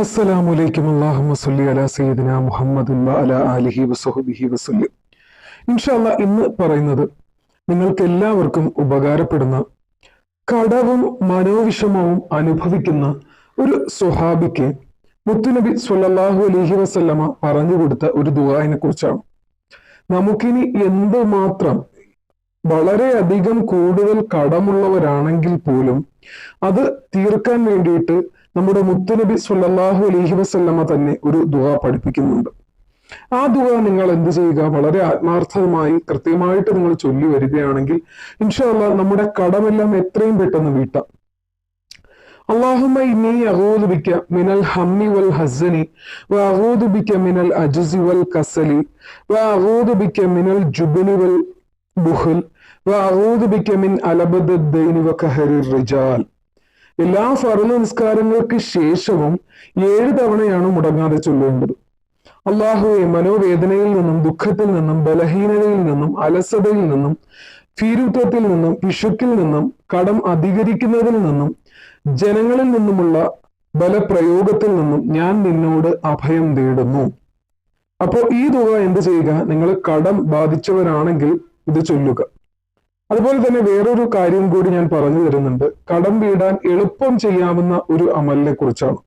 അസ്സലാമലൈക്കും അള്ളാഹുമ്മ സല്ലി അലാ സയ്യിദിന മുഹമ്മദിൻ വ അലാ ആലിഹി വസഹബിഹി വസല്ലം. ഇൻഷാല്ല ഇന്ന് പറയുന്നത് നിങ്ങൾക്ക് എല്ലാവർക്കും ഉപകാരപ്പെടുന്ന കടവും മനോവിഷമവും അനുഭവിക്കുന്ന ഒരു സ്വഹാബിക്ക് മുത്തുനബി സ്വല്ലല്ലാഹു അലഹി വസല്ലമ പറഞ്ഞു കൊടുത്ത ഒരു ദുആനെ കുറിച്ചാണ് നമുക്കിനി എന്തുമാത്രം വളരെയധികം കൂടുതൽ കടമുള്ളവരാണെങ്കിൽ പോലും അത് തീർക്കാൻ വേണ്ടിയിട്ട് നമ്മുടെ മുത്തുനബി സുല്ലാഹു അലഹി വസ്ല്ലമ്മ തന്നെ ഒരു ദുവ പഠിപ്പിക്കുന്നുണ്ട്. ആ ദുവ നിങ്ങൾ എന്ത് ചെയ്യുക? വളരെ ആത്മാർത്ഥമായി കൃത്യമായിട്ട് നിങ്ങൾ ചൊല്ലി വരികയാണെങ്കിൽ ഇൻഷാല്ല നമ്മുടെ കടമെല്ലാം എത്രയും പെട്ടെന്ന് വീട്ടാം. അള്ളാഹുമ ഇനി അഗോദുബിക്ക മിനൽ ഹമ്മി വൽ മിനൽ വൽ കസലി മിനൽ വൽ ബുഹൽ മിൻ റിജാൽ. എല്ലാ ഫർൾ നിസ്കാരങ്ങൾക്ക് ശേഷവും ഏഴ് തവണയാണ് മുടങ്ങാതെ ചൊല്ലേണ്ടത്. അള്ളാഹുവെ മനോവേദനയിൽ നിന്നും ദുഃഖത്തിൽ നിന്നും ബലഹീനതയിൽ നിന്നും അലസതയിൽ നിന്നും ഭീരുത്വത്തിൽ നിന്നും പിശുക്കിൽ നിന്നും കടം അധികരിക്കുന്നതിൽ നിന്നും ജനങ്ങളിൽ നിന്നുമുള്ള ബലപ്രയോഗത്തിൽ നിന്നും ഞാൻ നിന്നോട് അഭയം തേടുന്നു. അപ്പോൾ ഈ തുക എന്ത് ചെയ്യുക? നിങ്ങൾ കടം ബാധിച്ചവരാണെങ്കിൽ ഇത് ചൊല്ലുക. അതുപോലെ തന്നെ വേറൊരു കാര്യം കൂടി ഞാൻ പറഞ്ഞു തരുന്നുണ്ട്. കടം വീടാൻ എളുപ്പം ചെയ്യാവുന്ന ഒരു അമലിനെ കുറിച്ചാണ്.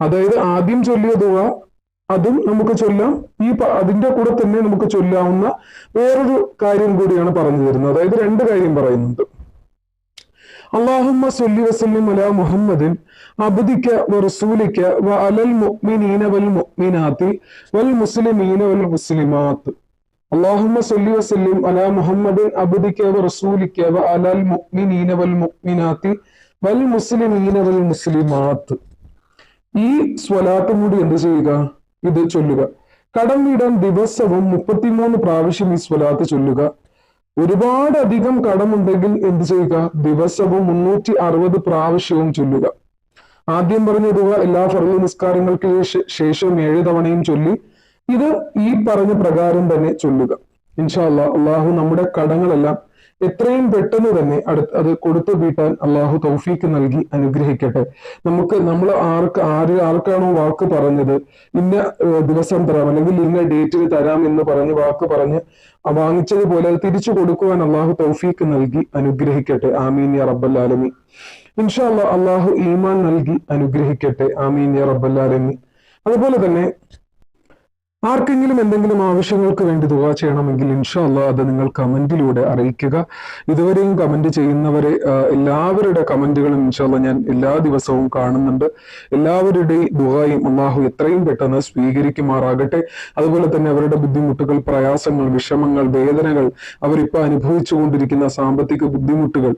അതായത് ആദ്യം ചൊല്ലിയ തുക അതും നമുക്ക് ചൊല്ലാം. ഈ അതിന്റെ കൂടെ തന്നെ നമുക്ക് ചൊല്ലാവുന്ന വേറൊരു കാര്യം കൂടിയാണ് പറഞ്ഞു തരുന്നത്. അതായത് രണ്ട് കാര്യം പറയുന്നുണ്ട്. അള്ളാഹുമ്മ സല്ലി വസല്ലിം അലാ മുഹമ്മദിൻ അബ്ദിക വറസൂലിക്ക വ അലൽ മുഅ്മിനീന വൽ മുഅ്മിനാത്തി വൽ മുസ്ലിമീന വൽ മുസ്ലിമാത്ത്. اللهم صل وسلم على محمد عبدك ورسولك وعلى المؤمنين والمؤمنات والمسلمين والمسلمات ഈ സ്വലാത്തും കൂടി എന്ത് ചെയ്യുക ഇത് ചൊല്ലുക കടം വീടാൻ ദിവസവും മുപ്പത്തിമൂന്ന് പ്രാവശ്യം ഈ സ്വലാത്ത് ചൊല്ലുക ഒരുപാട് അധികം കടമുണ്ടെങ്കിൽ എന്ത് ചെയ്യുക ദിവസവും മുന്നൂറ്റി അറുപത് പ്രാവശ്യവും ചൊല്ലുക ആദ്യം പറഞ്ഞ തുക എല്ലാ ഫർള് നിസ്കാരങ്ങൾക്ക് ശേ- ശേഷം ഏഴ് തവണയും ചൊല്ലി ഇത് ഈ പറഞ്ഞ പ്രകാരം തന്നെ ചൊല്ലുക. ഇൻഷാല്ല അള്ളാഹു നമ്മുടെ കടങ്ങളെല്ലാം എത്രയും പെട്ടെന്ന് തന്നെ അടുത്ത് അത് കൊടുത്തു വീട്ടാൻ അള്ളാഹു തൗഫീക്ക് നൽകി അനുഗ്രഹിക്കട്ടെ. നമുക്ക് നമ്മൾ ആർക്ക് ആര് ആർക്കാണോ വാക്ക് പറഞ്ഞത് ഇന്ന ദിവസം തരാം അല്ലെങ്കിൽ ഇന്ന ഡേറ്റിൽ തരാം എന്ന് പറഞ്ഞ് വാക്ക് പറഞ്ഞ് വാങ്ങിച്ചതുപോലെ അത് തിരിച്ചു കൊടുക്കുവാൻ അള്ളാഹു തൗഫീക്ക് നൽകി അനുഗ്രഹിക്കട്ടെ. ആമീൻ യാ റബ്ബല്ലാലമി ഇൻഷാല്ല അള്ളാഹു ഈമാൻ നൽകി അനുഗ്രഹിക്കട്ടെ. ആമീൻ യാ റബ്ബല്ലാലമി അതുപോലെ തന്നെ ആർക്കെങ്കിലും എന്തെങ്കിലും ആവശ്യങ്ങൾക്ക് വേണ്ടി ദുവാ ചെയ്യണമെങ്കിൽ ഇൻഷാല്ല അത് നിങ്ങൾ കമന്റിലൂടെ അറിയിക്കുക. ഇതുവരെയും കമന്റ് ചെയ്യുന്നവരെ എല്ലാവരുടെ കമന്റുകളും ഇൻഷാല്ല ഞാൻ എല്ലാ ദിവസവും കാണുന്നുണ്ട്. എല്ലാവരുടെയും ദുവായും അള്ളാഹു എത്രയും പെട്ടെന്ന് സ്വീകരിക്കുമാറാകട്ടെ. അതുപോലെ തന്നെ അവരുടെ ബുദ്ധിമുട്ടുകൾ പ്രയാസങ്ങൾ വിഷമങ്ങൾ വേദനകൾ അവരിപ്പോൾ അനുഭവിച്ചുകൊണ്ടിരിക്കുന്ന സാമ്പത്തിക ബുദ്ധിമുട്ടുകൾ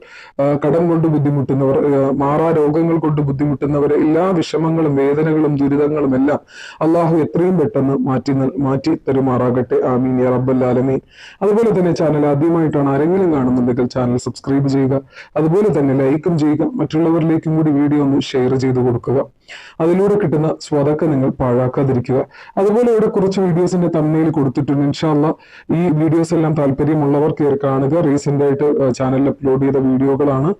കടം കൊണ്ട് ബുദ്ധിമുട്ടുന്നവർ മാറാ രോഗങ്ങൾ കൊണ്ട് ബുദ്ധിമുട്ടുന്നവരെ എല്ലാ വിഷമങ്ങളും വേദനകളും ദുരിതങ്ങളും എല്ലാം അള്ളാഹു എത്രയും പെട്ടെന്ന് മാറ്റി നൽ- മാറ്റി തരുമാറാകട്ടെ. ആമീൻ. യാ റബ്ബൽ ആലമീൻ. അതുപോലെ തന്നെ ചാനൽ ആദ്യമായിട്ടാണ് ആരെങ്കിലും കാണുന്നുണ്ടെങ്കിൽ ചാനൽ സബ്സ്ക്രൈബ് ചെയ്യുക. അതുപോലെ തന്നെ ലൈക്കും ചെയ്യുക. മറ്റുള്ളവരിലേക്കും കൂടി വീഡിയോ ഒന്ന് ഷെയർ ചെയ്ത് കൊടുക്കുക. അതിലൂടെ കിട്ടുന്ന സ്വതൊക്കെ നിങ്ങൾ പാഴാക്കാതിരിക്കുക. അതുപോലെ ഇവിടെ കുറച്ച് വീഡിയോസിന്റെ തമ്മയിൽ കൊടുത്തിട്ടുണ്ട്. ഇൻഷാല്ല ഈ വീഡിയോസ് എല്ലാം താല്പര്യമുള്ളവർ കയറി കാണുക. റീസെന്റ് ആയിട്ട് ചാനലിൽ അപ്ലോഡ് ചെയ്ത വീഡിയോകളാണ്.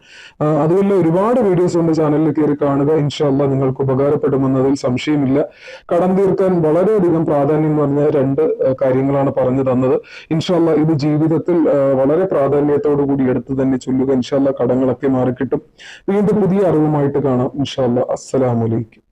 അതുപോലെ ഒരുപാട് വീഡിയോസ് ഉണ്ട് ചാനലിൽ കയറി കാണുക. ഇൻഷാല്ല നിങ്ങൾക്ക് ഉപകാരപ്പെടുമെന്നതിൽ സംശയമില്ല. കടം തീർക്കാൻ വളരെയധികം പ്രാധാന്യം പറഞ്ഞ രണ്ട് കാര്യങ്ങളാണ് പറഞ്ഞു തന്നത്. ഇൻഷാല്ല ഇത് ജീവിതത്തിൽ വളരെ പ്രാധാന്യത്തോടു കൂടി എടുത്തു തന്നെ ചൊല്ലുക. ഇൻഷാല്ല കടങ്ങളൊക്കെ മാറിക്കിട്ടും. വീണ്ടും പുതിയ അറിവുമായിട്ട് കാണാം. ഇൻഷാല്ല അസ്സലാമലൈക്കും